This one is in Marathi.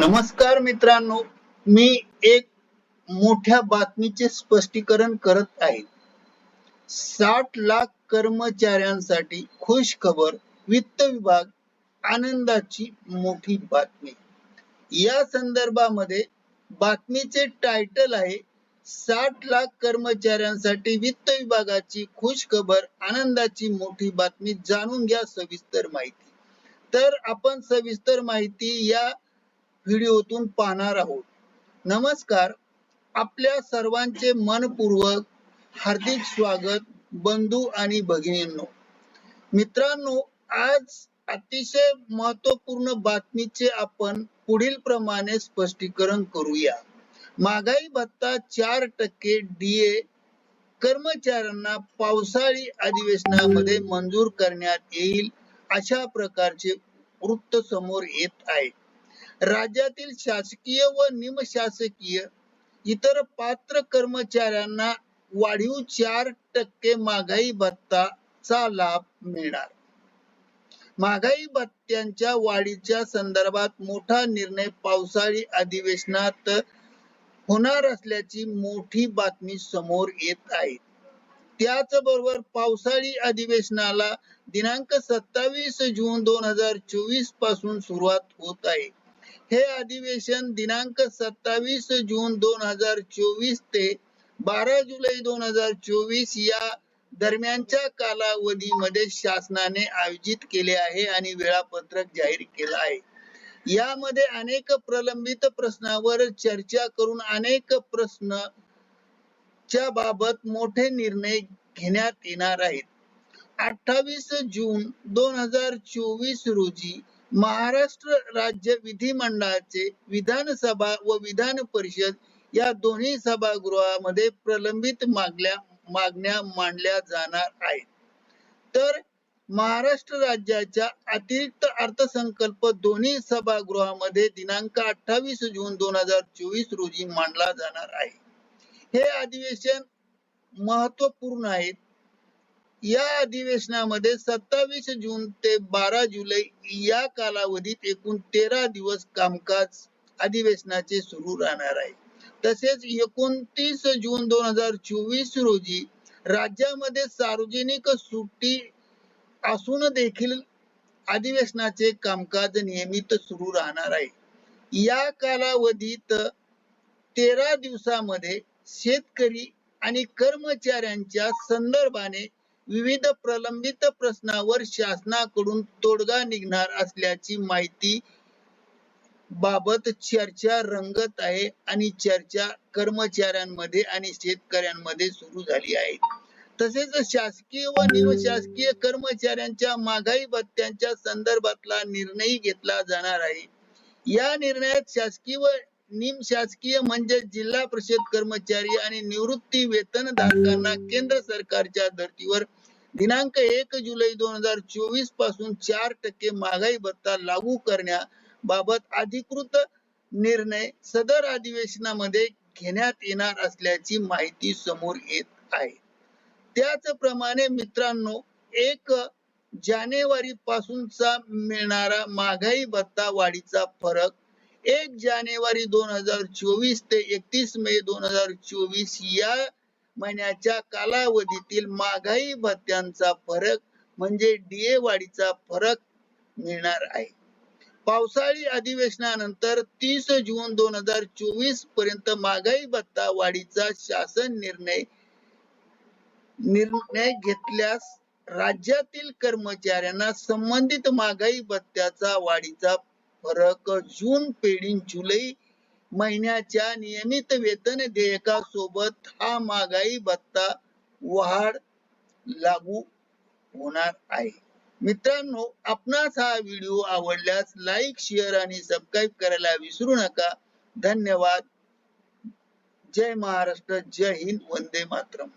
नमस्कार मित्रांनो मी एक मोठ्या बातमीचे स्पष्टीकरण करत आहे. साठ लाख कर्मचाऱ्यांसाठी खुश खबर वित्त विभाग आनंदाची मोठी बातमी. या संदर्भामध्ये बातमीचे टायटल आहे साठ लाख कर्मचाऱ्यांसाठी वित्त विभागाची खुश खबर आनंदाची मोठी बातमी. जाणून घ्या सविस्तर माहिती. तर आपण सविस्तर माहिती या व्हिडिओतून पाहणार आहोत. नमस्कार. आपल्या सर्वांचे मनपूर्वक हार्दिक स्वागत बंधू आणि भगिनींनो. मित्रांनो आज अतिशय महत्त्वपूर्ण बातमीचे आपण पुढील प्रमाणे स्पष्टीकरण करूया. महागाई भत्ता चार टक्के डीए कर्मचाऱ्यांना पावसाळी अधिवेशनामध्ये मंजूर करण्यात येईल अशा प्रकारचे वृत्त समोर येत आहे राज्यातील शासकीय व निमशासकीय इतर पात्र कर्मचाऱ्यांना वाढीव चार टक्के महागाई भत्ता चा लाभ मिळणार. महागाई भत्त्यांच्या वाढीच्या संदर्भात मोठा निर्णय पावसाळी अधिवेशनात होणार असल्याची मोठी बातमी समोर येत आहे. त्याचबरोबर पावसाळी अधिवेशनाला दिनांक सत्तावीस जून दोन हजार चोवीसपासून सुरुवात होत आहे. हे अधिवेशन दिनांक सत्तावीस जून दोन हजार चोवीस ते बारा जुलै दोन हजार चोवीस या दरम्यानच्या कालावधीमध्ये शासनाने आयोजित केले आहे आणि वेळापत्रक जाहीर केलं आहे. यामध्ये अनेक प्रलंबित प्रश्नावर चर्चा करून अनेक प्रश्न च्या बाबत मोठे निर्णय घेण्यात येणार आहेत. अठ्ठावीस जून दोन हजार चोवीस रोजी महाराष्ट्र राज्य विधिमंडळाचे विधानसभा व विधान परिषद या दोन्ही सभागृहामध्ये प्रलंबित मागल्या मागण्या मांडल्या जाणार आहेत. तर महाराष्ट्र राज्याच्या अतिरिक्त अर्थसंकल्प दोन्ही सभागृहामध्ये दिनांक अठ्ठावीस जून दोन हजार चोवीस रोजी मांडला जाणार आहे. हे अधिवेशन महत्त्वपूर्ण आहे. या अधिवेशनामध्ये सत्तावीस जून ते बारा जुलै या कालावधीत एकूण तेरा दिवस कामकाज अधिवेशनाचे सुरू राहणार आहे. तसेच एकोणतीस जून दोन हजार चोवीस रोजी राज्यामध्ये सार्वजनिक सुट्टी असून देखील अधिवेशनाचे कामकाज नियमित सुरू राहणार आहे. या कालावधीत तेरा दिवसामध्ये शेतकरी आणि कर्मचाऱ्यांच्या संदर्भाने विविध प्रलंबित प्रश्नावर शासनाकडून तोडगा निघणार असल्याची माहिती बाबत चर्चा रंगत आहे आणि चर्चा कर्मचाऱ्यांमध्ये आणि शेतकऱ्यांमध्ये सुरू झाली आहे. तसेच शासकीय व निमशासकीय कर्मचाऱ्यांच्या महागाई भत्त्यांच्या संदर्भातला निर्णय घेतला जाणार आहे. या निर्णयात शासकीय व निमशासकीय म्हणजे जिल्हा परिषद कर्मचारी आणि निवृत्ती वेतन धारकांना केंद्र सरकारच्या धर्तीवर दिनांक एक जुलै दोन हजार चोवीसपासून चार टक्के महागाई भत्ता लागू करण्याबाबत अधिकृत निर्णय सदर अधिवेशनामध्ये घेण्यात येणार असल्याची माहिती समोर येत आहे. त्याचप्रमाणे मित्रांनो एक जानेवारी पासूनचा मिळणारा महागाई भत्ता वाढीचा फरक एक जानेवारी दोन हजार चोवीस ते एकतीस मे दोन हजार चोवीस या महिन्याच्या कालावधीतील महागाई भत्त्यांचा फरक म्हणजे डीए वाढीचा फरक मिळणार आहे. पावसाळी अधिवेशनानंतर तीस जून दोन हजार चोवीसपर्यंत महागाई भत्ता वाढीचा शासन निर्णय निर्णय घेतल्यास राज्यातील कर्मचाऱ्यांना संबंधित महागाई भत्त्याचा वाढीचा फरक जून पेढी जुलै महिन्याच्या नियमित वेतन देयकासोबत हा महागाई भत्ता वाढ लागू होणार आहे. मित्रांनो आपणास हा व्हिडिओ आवडल्यास लाईक शेअर आणि सबस्क्राईब करायला विसरू नका. धन्यवाद. जय महाराष्ट्र. जय हिंद. वंदे मातरम.